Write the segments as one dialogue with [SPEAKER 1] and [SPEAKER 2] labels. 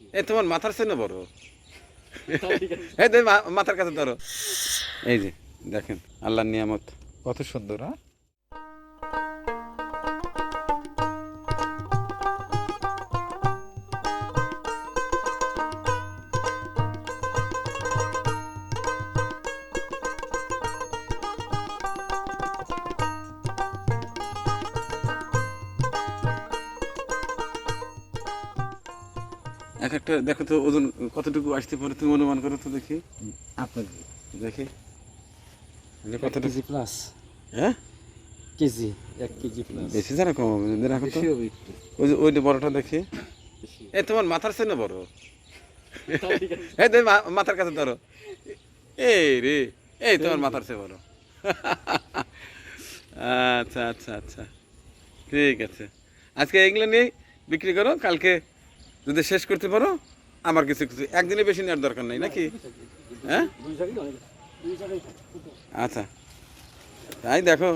[SPEAKER 1] এ তোমার মাথার চেনে না বড়? এই মাথার কাছে ধরো। এই যে দেখেন আল্লাহর নিয়ামত।
[SPEAKER 2] কত সুন্দর হ্যাঁ?
[SPEAKER 1] এক একটা দেখো তো ওজন কতটুকু আসতে পারে তুমি অনুমান করো তো দেখি।
[SPEAKER 3] আপনার
[SPEAKER 1] দেখি। কতটুকু?
[SPEAKER 3] কেজি প্লাস
[SPEAKER 1] হ্যাঁ?
[SPEAKER 3] কেজি এক কেজি প্লাস
[SPEAKER 1] বেশি জানা কম হবে রাখো তো। ওই যে ওইটা বড়টা দেখি। এ তোমার মাথার চেয়ে না বড়। এই তো মা- মাথার কাছে ধরো। এই রে এই তোমার মাথার চেয়ে বড়। আচ্ছা আচ্ছা আচ্ছা। ঠিক আছে। আজকে এগুলো নিয়েই বিক্রি করো কালকে যদি শেষ করতে পারো, আমার কিছু কিছু। একদিনে বেশি নেওয়ার দরকার নেই, নাকি? হ্যাঁ? আচ্ছা। তাই দেখো।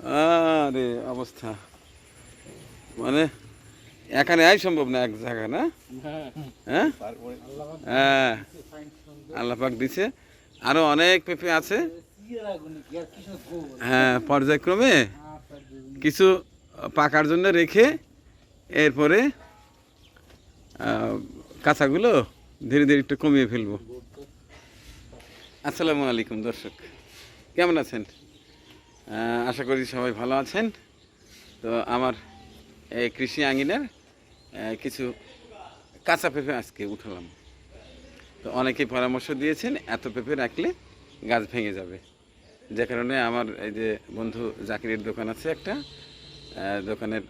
[SPEAKER 1] আরে, অবস্থা। মানে এখানে আই সম্ভব না, এক জায়গা, না? হ্যাঁ? হ্যাঁ। দিছে। আরও অনেক পেঁপে আছে। হ্যাঁ পর্যায়ক্রমে কিছু পাকার জন্য রেখে এরপরে কাঁচাগুলো ধীরে ধীরে একটু কমিয়ে ফেলব। আসসালামু আলাইকুম দর্শক কেমন আছেন? আশা করি সবাই ভালো আছেন। তো আমার এই কৃষি আঙ্গিনার আহ, কিছু কাঁচা পেঁপে আজকে উঠালাম। তো অনেকেই পরামর্শ দিয়েছেন এত পেঁপে রাখলে গাছ ভেঙে যাবে। যে কারণে আমার এই যে বন্ধু জাকিরের দোকান আছে একটা দোকানের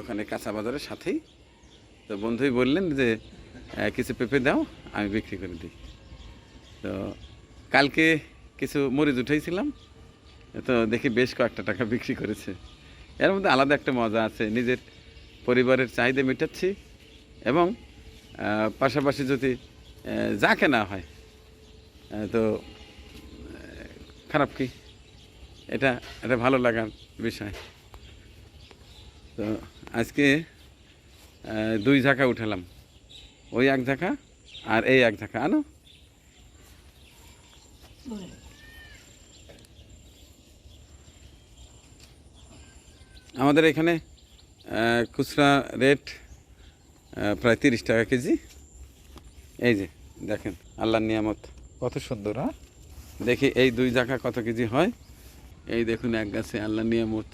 [SPEAKER 1] ওখানে কাঁচা বাজারের সাথেই তো বন্ধুই বললেন যে কিছু পেঁপে দাও, আমি বিক্রি করে দিই। তো কালকে কিছু মরিচ উঠাইছিলাম, তো দেখি বেশ কয়েকটা টাকা বিক্রি করেছে। এর মধ্যে আলাদা একটা মজা আছে, নিজের পরিবারের চাহিদা মেটাচ্ছি এবং পাশাপাশি যদি যা কেনা হয় তো খারাপ কি? এটা এটা ভালো লাগার বিষয়। তো আজকে দুই ঝাঁকা উঠালাম। ওই এক ঝাঁকা আর এই এক ঝাঁকা। আনো। আমাদের এখানে খুচরা রেট প্রায় তিরিশ টাকা কেজি। এই যে দেখেন আল্লাহর নিয়ামত।
[SPEAKER 2] কত সুন্দর হ্যাঁ?
[SPEAKER 1] দেখি এই দুই জায়গা কত কেজি হয়। এই দেখুন এক গাছে আল্লাহ নিয়ামত।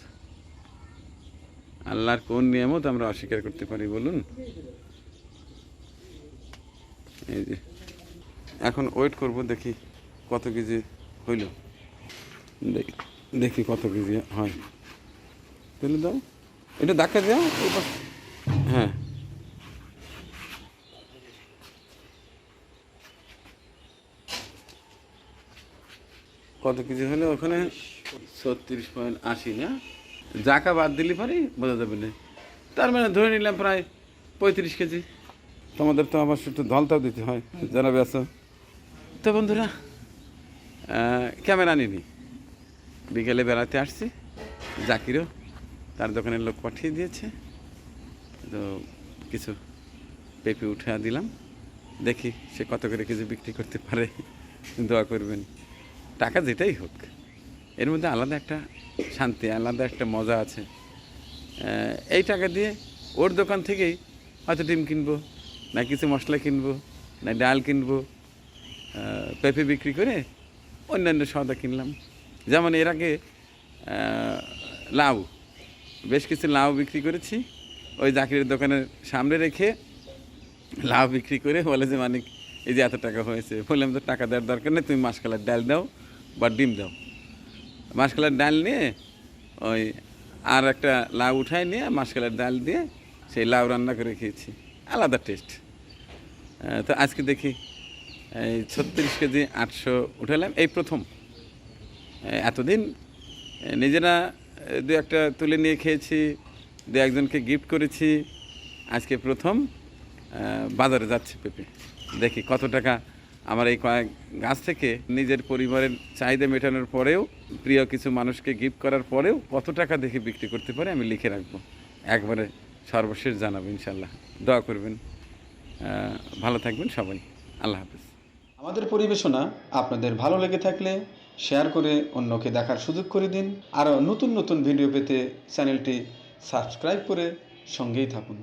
[SPEAKER 1] আল্লাহর কোন নিয়ামত আমরা অস্বীকার করতে পারি বলুন? এই যে, এখন ওয়েট করব, দেখি কত কেজি হইল। দেখি কত কেজি হয়। তুলে দাও। এটা দেখা যাও হ্যাঁ। কত কেজি হলে ওখানে? ছত্রিশ পয়েন্ট আশি, না? জাকা বাদ দিলে পারি বোঝা যাবে না। তার মানে ধরে নিলাম প্রায় পঁয়ত্রিশ কেজি। তোমাদের তো আমার একটু ধলতাও দিতে হয় যারা ব্যস্ত তো বন্ধুরা ক্যামেরা নিনি বিকেলে বেড়াতে আসছি জাকিরও তার দোকানের লোক পাঠিয়ে দিয়েছে। তো কিছু পেঁপে উঠে দিলাম। দেখি সে কত করে কিছু বিক্রি করতে পারে। দোয়া করবেন। টাকা যেটাই হোক। এর মধ্যে আলাদা একটা শান্তি, আলাদা একটা মজা আছে। এই টাকা দিয়ে ওর দোকান থেকেই হয়তো ডিম কিনবো, না কিছু মশলা কিনবো, না ডাল কিনবো পেঁপে বিক্রি করে অন্যান্য সওদা কিনলাম। যেমন এর আগে লাউ, বেশ কিছু লাউ বিক্রি করেছি। ওই জাকিরের দোকানের সামনে রেখে লাউ বিক্রি করে বলে যে মানে এই যে এত টাকা হয়েছে। বললাম তো টাকা দেওয়ার দরকার নেই, তুমি মাসকালার ডাল দাও বা ডিম দাও। মাসকালার ডাল নিয়ে ওই আর একটা লাউ উঠায় নিয়ে মাসকালার ডাল দিয়ে সেই লাউ রান্না করে খেয়েছি। আলাদা টেস্ট তো আজকে দেখি, এই ছত্রিশ কেজি আটশো উঠালাম, এই প্রথম। এতদিন নিজেরা দু একটা তুলে নিয়ে খেয়েছি, দু একজনকে গিফট করেছি। আজকে প্রথম বাজারে যাচ্ছে পেঁপে। দেখি কত টাকা আমার এই কয়েক গাছ থেকে নিজের পরিবারের চাহিদা মেটানোর পরেও, প্রিয় কিছু মানুষকে গিফট করার পরেও কত টাকা দেখে বিক্রি করতে পারে আমি লিখে রাখব। একবারে সর্বশেষ জানাব ইনশাল্লাহ দোয়া করবেন। ভালো থাকবেন সবাই। আল্লাহ হাফিজ। আমাদের পরিবেশনা আপনাদের ভালো লেগে থাকলে শেয়ার করে অন্যকে দেখার সুযোগ করে দিন। আরও নতুন নতুন ভিডিও পেতে চ্যানেলটি সাবস্ক্রাইব করে সঙ্গেই থাকুন।